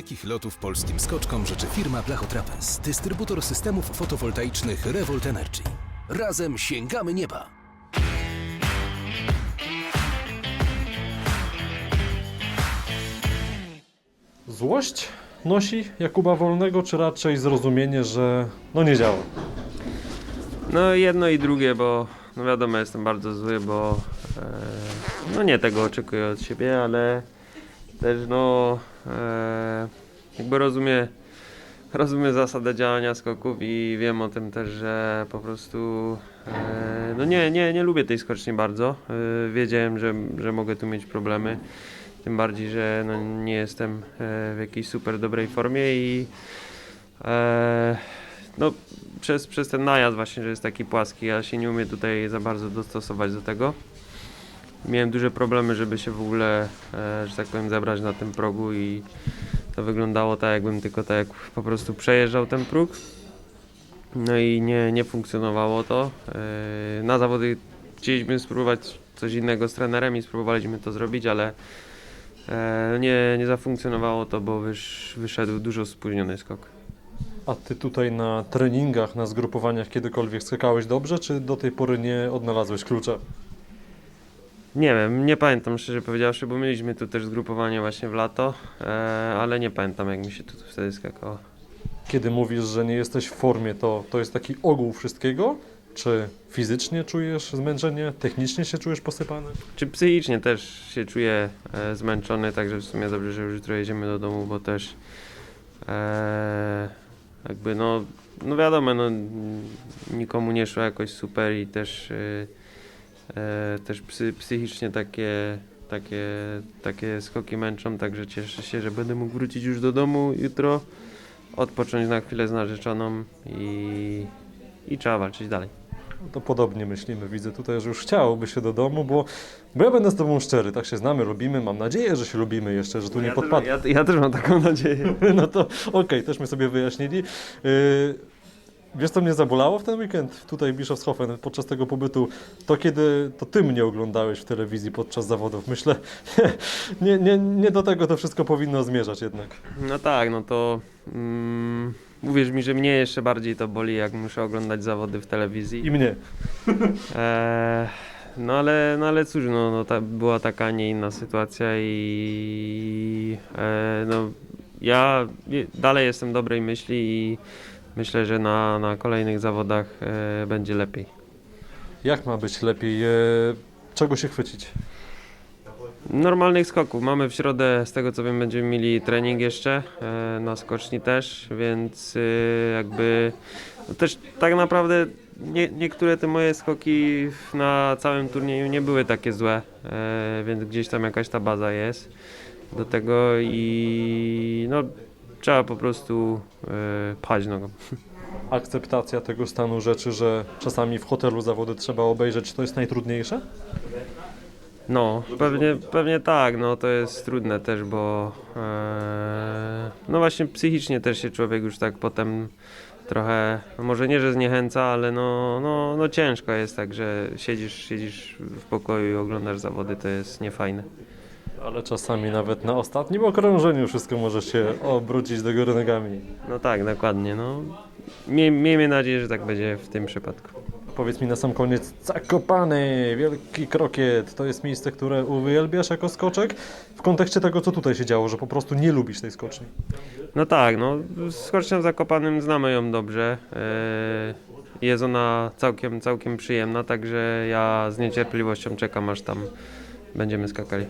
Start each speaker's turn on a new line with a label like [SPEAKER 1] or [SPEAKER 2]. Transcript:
[SPEAKER 1] dalekich lotów polskim skoczkom życzy firma Blachotrapez, dystrybutor systemów fotowoltaicznych Revolt Energy. Razem sięgamy nieba!
[SPEAKER 2] Złość nosi Jakuba Wolnego, czy raczej zrozumienie, że no nie działa?
[SPEAKER 3] No jedno i drugie, bo no wiadomo, jestem bardzo zły, bo e, no nie tego oczekuję od siebie, ale też no e, jakby rozumiem, rozumiem zasadę działania skoków i wiem o tym też, że po prostu e, no nie, nie, nie lubię tej skoczni bardzo. E, wiedziałem, że, że mogę tu mieć problemy. Tym bardziej, że no, nie jestem e, w jakiejś super dobrej formie i e, no, przez, przez ten najazd właśnie, że jest taki płaski, ja się nie umiem tutaj za bardzo dostosować do tego. Miałem duże problemy, żeby się w ogóle, e, że tak powiem, zebrać na tym progu i to wyglądało tak, jakbym tylko tak po prostu przejeżdżał ten próg. No i nie, nie funkcjonowało to. E, na zawody chcieliśmy spróbować coś innego z trenerem i spróbowaliśmy to zrobić, ale e, nie, nie zafunkcjonowało to, bo wysz, wyszedł dużo spóźniony skok.
[SPEAKER 2] A ty tutaj na treningach, na zgrupowaniach kiedykolwiek skakałeś dobrze, czy do tej pory nie odnalazłeś klucza?
[SPEAKER 3] Nie wiem, nie pamiętam szczerze powiedziawszy, bo mieliśmy tu też zgrupowanie właśnie w lato, e, ale nie pamiętam jak mi się tu wtedy skakało.
[SPEAKER 2] Kiedy mówisz, że nie jesteś w formie, to, to jest taki ogół wszystkiego? Czy fizycznie czujesz zmęczenie, technicznie się czujesz posypany?
[SPEAKER 3] Czy psychicznie też się czuję e, zmęczony, także w sumie dobrze, że już jutro jedziemy do domu, bo też e, jakby no, no wiadomo, no, nikomu nie szło jakoś super i też, e, e, też psy, psychicznie takie, takie, takie skoki męczą, także cieszę się, że będę mógł wrócić już do domu jutro, odpocząć na chwilę z narzeczoną i, i trzeba walczyć dalej.
[SPEAKER 2] To podobnie myślimy. Widzę tutaj, że już chciałoby się do domu, bo, bo ja będę z tobą szczery. Tak się znamy, lubimy. Mam nadzieję, że się lubimy jeszcze, że tu nie
[SPEAKER 3] ja,
[SPEAKER 2] podpadł.
[SPEAKER 3] też, ja, ja też mam taką nadzieję.
[SPEAKER 2] No to okej, też my sobie wyjaśnili. Yy, wiesz, co mnie zabolało w ten weekend tutaj w Bischofshofen podczas tego pobytu? To kiedy to ty mnie oglądałeś w telewizji podczas zawodów. Myślę, nie, nie, nie do tego to wszystko powinno zmierzać jednak.
[SPEAKER 3] No tak, no to mm, uwierz mi, że mnie jeszcze bardziej to boli, jak muszę oglądać zawody w telewizji.
[SPEAKER 2] I mnie.
[SPEAKER 3] E, no ale, no ale cóż, no, no ta, była taka, a nie inna sytuacja i e, no, ja dalej jestem dobrej myśli i myślę, że na, na kolejnych zawodach e, będzie lepiej.
[SPEAKER 2] Jak ma być lepiej? E, czego się chwycić?
[SPEAKER 3] Normalnych skoków. Mamy w środę, z tego co wiem, będziemy mieli trening jeszcze e, na skoczni też, więc e, jakby no też tak naprawdę nie, niektóre te moje skoki na całym turnieju nie były takie złe, e, więc gdzieś tam jakaś ta baza jest do tego i no trzeba po prostu e, pchać nogą.
[SPEAKER 2] Akceptacja tego stanu rzeczy, że czasami w hotelu zawody trzeba obejrzeć, to jest najtrudniejsze?
[SPEAKER 3] No, pewnie, pewnie tak, no to jest trudne też, bo e, no właśnie psychicznie też się człowiek już tak potem trochę, no może nie, że zniechęca, ale no, no, no ciężko jest tak, że siedzisz, siedzisz w pokoju i oglądasz zawody, to jest niefajne.
[SPEAKER 2] Ale czasami nawet na ostatnim okrążeniu wszystko może się obrócić do góry nogami.
[SPEAKER 3] No tak, dokładnie, no. Miej, miejmy nadzieję, że tak będzie w tym przypadku.
[SPEAKER 2] Powiedz mi na sam koniec, Zakopany, Wielki Krokiet, to jest miejsce, które uwielbiasz jako skoczek? W kontekście tego, co tutaj się działo, że po prostu nie lubisz tej skoczni.
[SPEAKER 3] No tak, no z Skocznią Zakopanym znamy ją dobrze. e, Jest ona całkiem, całkiem przyjemna, także ja z niecierpliwością czekam, aż tam będziemy skakali.